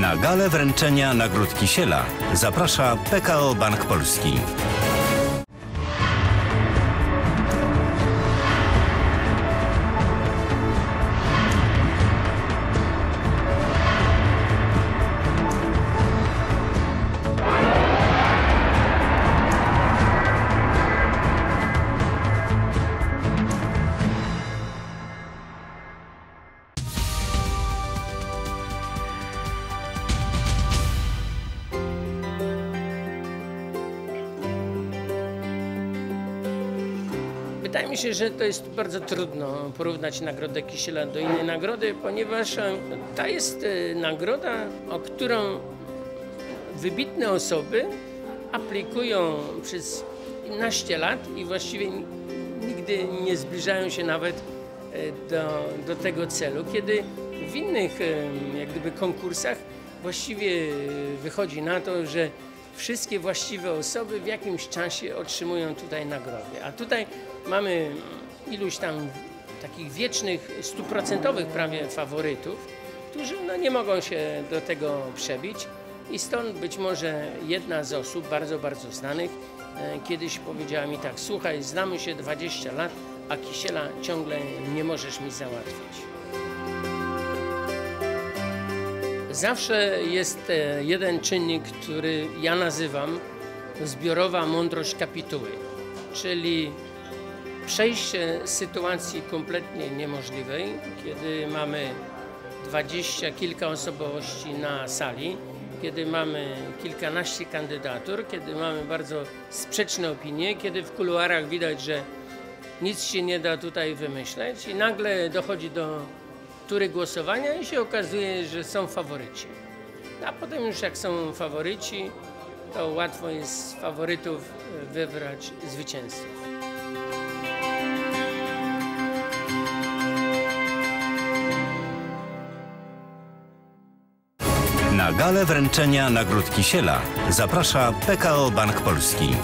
Na galę wręczenia nagród Kisiela zaprasza PKO Bank Polski. Wydaje mi się, że to jest bardzo trudno porównać nagrodę Kisiela do innej nagrody, ponieważ e, ta jest e, nagroda, o którą wybitne osoby aplikują przez naście lat i właściwie nigdy nie zbliżają się nawet e, do, do tego celu, kiedy w innych jak gdyby konkursach właściwie wychodzi na to, że wszystkie właściwe osoby w jakimś czasie otrzymują tutaj nagrody. A tutaj mamy iluś tam takich wiecznych, stuprocentowych prawie faworytów, którzy no, nie mogą się do tego przebić. I stąd być może jedna z osób, bardzo, bardzo znanych, e, kiedyś powiedziała mi tak, słuchaj, znamy się 20 lat, a kisiela ciągle nie możesz mi załatwić. Zawsze jest e, jeden czynnik, który ja nazywam zbiorowa mądrość kapituły, czyli przejście z sytuacji kompletnie niemożliwej, kiedy mamy dwadzieścia kilka osobowości na sali, kiedy mamy kilkanaście kandydatur, kiedy mamy bardzo sprzeczne opinie, kiedy w kuluarach widać, że nic się nie da tutaj wymyśleć i nagle dochodzi do tury głosowania i się okazuje, że są faworyci. A potem już jak są faworyci, to łatwo jest z faworytów e, wybrać zwycięzców. Na galę wręczenia nagród Kisiela zaprasza PKO Bank Polski.